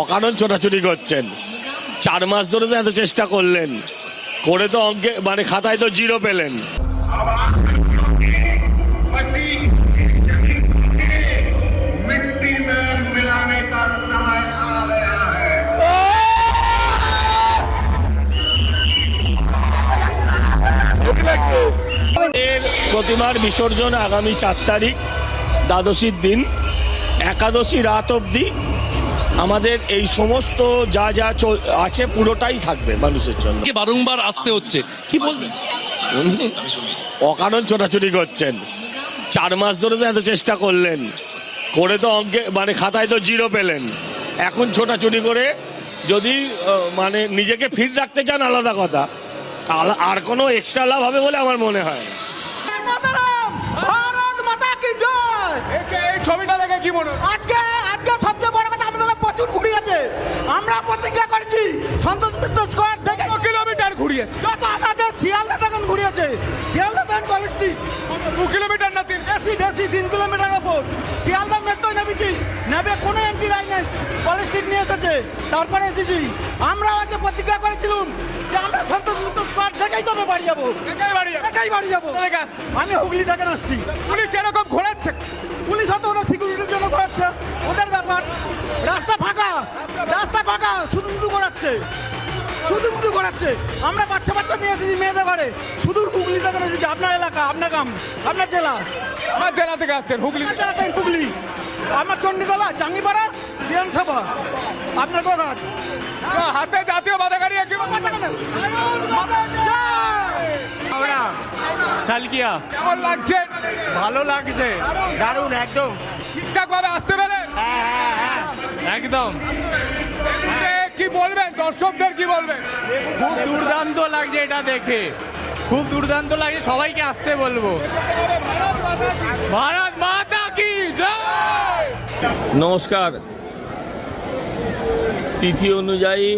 অকারণ ছোটাছুটি করছেন। চার মাস ধরে তো এত চেষ্টা করলেন। করে তো অঙ্কে মানে খাতায় তো জিরো পেলেন। প্রতিমার বিসর্জন আগামী চার তারিখ, দ্বাদশীর দিন, একাদশী রাত অবধি আমাদের এই সমস্ত যা যা আছে পুরোটাই থাকবে মানুষের জন্য। কে বারংবার আসতে হচ্ছে। কি বলবেন উনি অকারণ ছোটাছুটি করছেন। চার মাস ধরে তো এত চেষ্টা করলেন। করে তো অঙ্কে মানে খাতায় তো জিরো পেলেন। এখন ছোটাছুটি করে যদি মানে নিজেকে ফিট রাখতে চান আলাদা কথা আর কোনো এক্সট্রা লাভ হবে বলে আমার মনে হয় ভারত মাতা কি জয় এই ছবিটা দেখে কি মনে হয়? আজকে আমরা প্রতিজ্ঞা করেছি সন্তোষ মিত্র স্কোয়ার থেকে কিলোমিটার ঘুরিয়েছে? যত আমাদের শিয়ালদা তখন ঘুরিয়েছে। শিয়ালদা তখন কলেজটি। দু কিলোমিটার না তিন? বেশি বেশি তিন কিলোমিটার ওপর। শিয়ালদা মেট্রোয় নেমেছি। নেবে কোনো এমপি লাইনেন্স কলেজটি নিয়ে এসেছে তারপরে এসেছি। আমরা আজকে প্রতিজ্ঞা করেছিলাম যে আমরা সন্তোষ মিত্র স্কোয়ার থেকেই তবে বাড়ি যাব। একাই বাড়ি যাবে। আমি হুগলি থেকে আসছি। পুলিশ এরকম ঘোরাচ্ছে। পুলিশ হয়তো ওদের সিকিউরিটির জন্য করাচ্ছে ওদের ব্যাপার। রাস্তা ফাঁকা। রাস্তা ফাঁকা। শুধু শুধু করাচ্ছে শুধু শুধু করাচ্ছে আমরা বাচ্চা বাচ্চা নিয়ে এসেছি মেয়েদের ঘরে। শুধু হুগলি থেকে এসেছি। আপনার এলাকা আপনার গ্রাম আপনার জেলা। আমার জেলা থেকে আসছেন হুগলি। জেলা থেকে হুগলি। আমার চণ্ডীতলা জাঙ্গিপাড়া বিধানসভা। আপনার গোঘাট হাতে জাতীয় পতাকা নিয়ে কি আমরা সালকিয়া। কেমন লাগছে? ভালো লাগছে। দারুণ একদম। ঠিকঠাক ভাবে আসতে পেরে একদম। কি বলবেন? দর্শকদের কি বলবেন? খুব দুর্দান্ত লাগছে এটা দেখে। খুব দুর্দান্ত লাগছে সবাইকে আসতে বলব। ভারত মাতা নমস্কার। তিথি অনুযায়ী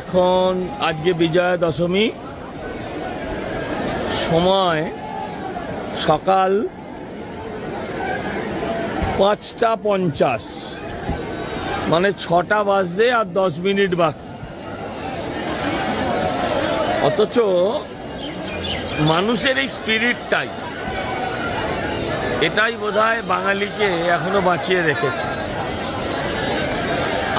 এখন আজকে বিজয়া দশমী সময় সকাল পাঁচটা পঞ্চাশ। মানে ছটা বাজতে আর দশ মিনিট বাকি। অথচ মানুষের এই স্পিরিটটাই এটাই বোধহয় বাঙালিকে এখনও বাঁচিয়ে রেখেছে।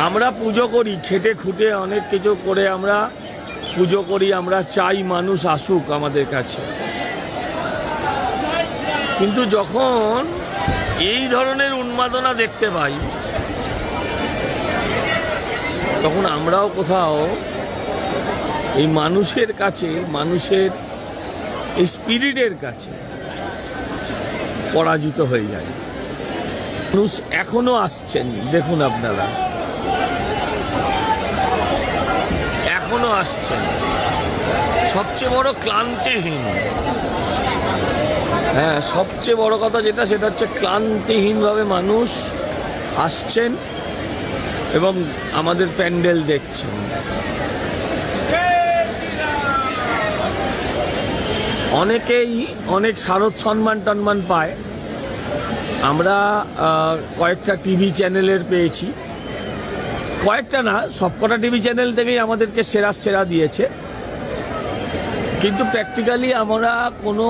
আমরা পুজো করি, খেটে খুঁটে অনেক কিছু করে আমরা পুজো করি, আমরা চাই মানুষ আসুক আমাদের কাছে। কিন্তু যখন এই ধরনের উন্মাদনা দেখতে পাই, তখন আমরাও কোথাও এই মানুষের কাছে, মানুষের এই স্পিরিটের কাছে পরাজিত হয়ে যায়। মানুষ এখনও আসছেন, দেখুন আপনারা। এখনও আসছেন। সবচেয়ে বড় ক্লান্তিহীন। হ্যাঁ সবচেয়ে বড় কথা যেটা, সেটা হচ্ছে ক্লান্তিহীনভাবে মানুষ আসছেন এবং আমাদের প্যান্ডেল দেখছেন। অনেকেই অনেক শারদ সম্মান টন্মান পায়। আমরা কয়েকটা টিভি চ্যানেলের পেয়েছি। কয়েকটা না, সবকটা টিভি চ্যানেল থেকেই আমাদেরকে সেরা সেরা দিয়েছে। কিন্তু প্র্যাকটিক্যালি আমরা কোনো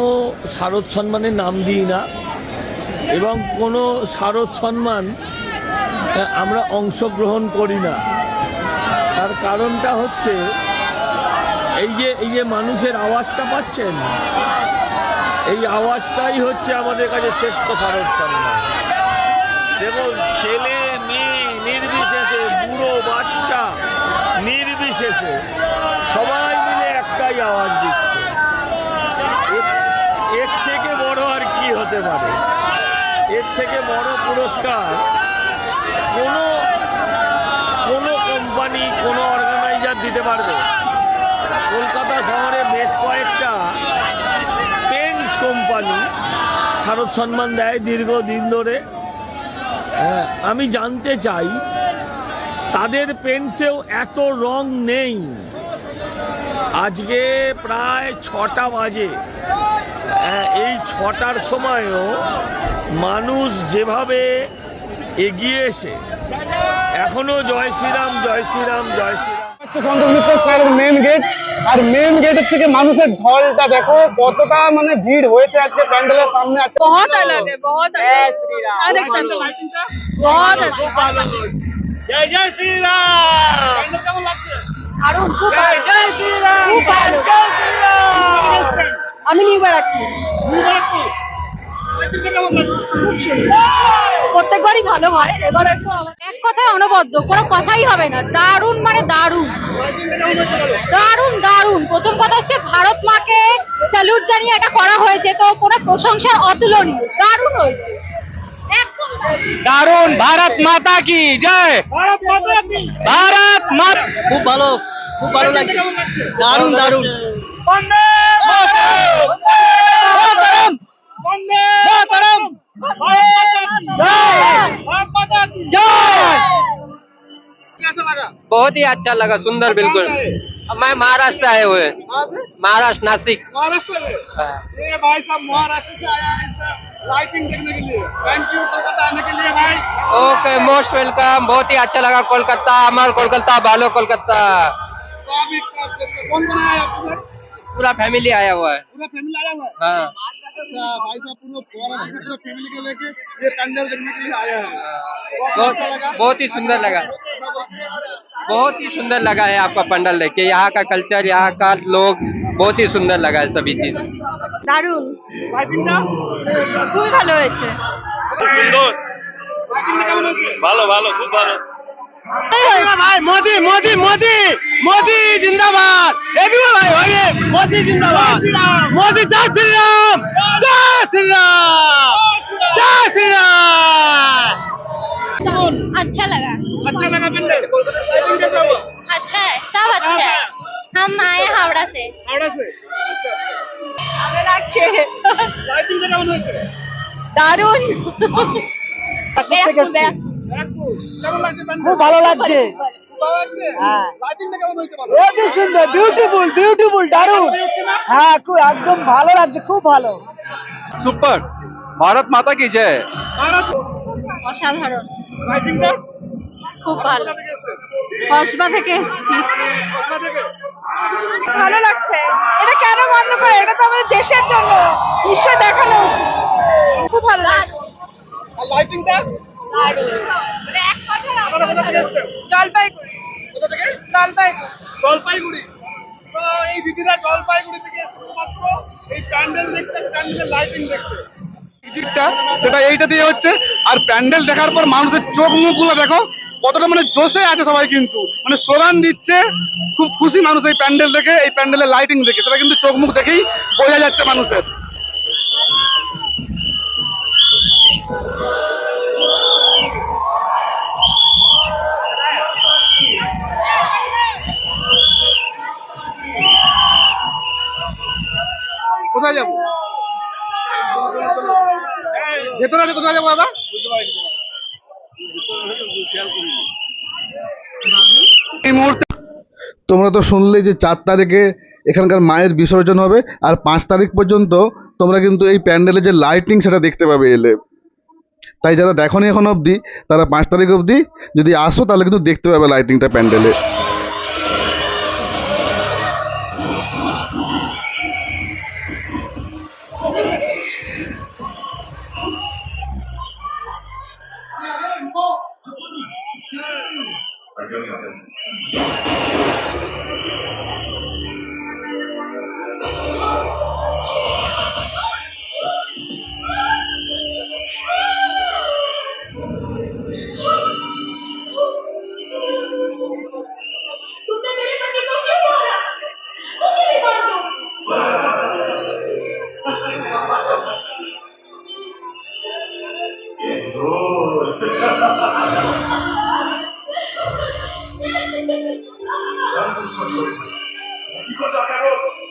শারদ সম্মানের নাম দিই না। এবং কোনো শারদ সম্মান আমরা অংশগ্রহণ করি না। তার কারণটা হচ্ছে এই যে এই যে মানুষের আওয়াজটা পাচ্ছেন? এই আওয়াজটাই হচ্ছে আমাদের কাছে শ্রেষ্ঠ শারদ সম্মান এবং ছেলে, মেয়ে, নির্বিশেষে বুড়ো, বাচ্চা, নির্বিশেষে সবাই মিলে একটাই আওয়াজ দিচ্ছে। এর থেকে বড় আর কি হতে পারে? এর থেকে বড় পুরস্কার কোনো কোনো কোম্পানি, কোনো অর্গানাইজার দিতে পারবে কলকাতা শহরে বেশ কয়েকটা পেন্টস কোম্পানি শারদ সম্মান দেয় দীর্ঘদিন ধরে। হ্যাঁ, আমি জানতে চাই তাদের পেন্সেও এত রং নেই। আজকে প্রায় ছটা বাজে। হ্যাঁ, এই ছটার সময়ও মানুষ যেভাবে এগিয়ে এসে এখনও জয় শ্রীরাম জয় শ্রীরাম জয় শ্রীরাম। সন্তোষ মিত্র স্কোয়ারের মেন গেট আর মেন গেটের থেকে মানুষের ঢলটা দেখো কতটা মানে ভিড় হয়েছে আজকে প্যান্ডেলের সামনে बहुत अलग है बहुत अलग है अलेक्जेंडर बहुत अच्छा জয় জয় শ্রীরাম দারুণ খুব ভালো খুব ভালো আমি নিউ বারাকপুর প্রত্যেকবারই ভালো হয়। এবার একটু এক কথায় অনবদ্য কোনো কথাই হবে না। দারুণ মানে দারুণ। দারুণ দারুণ। প্রথম কথা হচ্ছে ভারত মাকে স্যালুট জানিয়ে এটা করা হয়েছে তো কোনো প্রশংসার অতুলনীয়। দারুণ হয়েছে। দারুণ। ভারত মাতা কি? জয়। ভারত মাতা খুব ভালো খুব ভালো লাগছে। দারুণ দারুণ। बहुत ही अच्छा लगा सुंदर बिल्कुल। मैं महाराष्ट्र से आए हुए। महाराष्ट्र नासिक। महाराष्ट्र ये भाई साहब महाराष्ट्र से आया है लाइटिंग देखने के लिए। थैंक यू कोलकाता आने के लिए भाई। ओके मोस्ट वेलकम बहुत ही अच्छा लगा कोलकाता अमर कोलकाता बालो कोलकाता। कौन कौन आया है पूरा फैमिली आया हुआ है। पूरा फैमिली आया हुआ है? हाँ। भाई साहब पूरा महाराष्ट्र से पूरा फैमिली को लेके ये पंडल देखने के लिए आया है बहुत बहुत अच्छा लगा बहुत ही सुंदर लगा बहुत ही सुंदर लगा है आपका पंडल देख के यहाँ का कल्चर यहाँ का लोग बहुत ही सुंदर लगा है सभी चीज দারুণ খুবই ভালো হয়েছে লাইটিংটা কেমন হয়েছে ভালো ভালো খুব ভালো भाई मोदी मोदी मोदी मोदी जिंदाबाद। ये भी भाई होगी? मोदी जिंदाबाद। मोदी जय श्री राम जय श्री राम जय श्री राम अच्छा लगा। अच्छा लगा अच्छा है सब अच्छा है। हम आए हावड़ा से। हावड़ा से। दारून খুব ভালো লাগছে। হ্যাঁ। সুন্দর বিউটিফুল বিউটিফুল দারুণ। হ্যাঁ খুব একদম ভালো লাগছে খুব ভালো। সুপার। ভারত মাতা কি জয়? অসাধারণ। খুব ভালো। কোথা থেকে এসেছে? কসবা থেকে এসেছি। ভালো লাগছে। এটা কেন বন্ধ করে? এটা তো আমাদের দেশের জন্য। নিশ্চয় দেখানো উচিত। খুব ভালো লাগছে। লাইটিংটা আপনারা কোথা থেকে এসেছেন জলপাইগুড়ি। কোথা থেকে? জলপাইগুড়ি। জলপাইগুড়ি। তো এই দিদিরা জলপাইগুড়ি থেকে এসেছে এই প্যান্ডেল দেখতে প্যান্ডেলের লাইটিং দেখতে। টিকিটটা সেটা এইটা দিয়ে হচ্ছে। আর প্যান্ডেল দেখার পর মানুষের চোখ মুখগুলো দেখো কতটা মানে জোশে আছে সবাই কিন্তু। মানে স্লোগান দিচ্ছে খুব খুশি মানুষ এই প্যান্ডেল দেখে এই প্যান্ডেলের লাইটিং দেখে। সেটা কিন্তু চোখ মুখ দেখেই বোঝা যাচ্ছে মানুষের। কোথায় যাব। ভেতরে আছে কোথায় যাব, দাদা? তোমরা তো শুনলে যে চার তারিখে এখানকার মায়ের বিসর্জন হবে, আর পাঁচ তারিখ পর্যন্ত তোমরা কিন্তু এই প্যান্ডেলে যে লাইটিং সেটা দেখতে পাবে এলে। তাই যারা দেখনি এখন অবধি, তারা পাঁচ তারিখ অবধি যদি আসো তাহলে কিন্তু দেখতে পাবে লাইটিংটা প্যান্ডেলে। Thank you.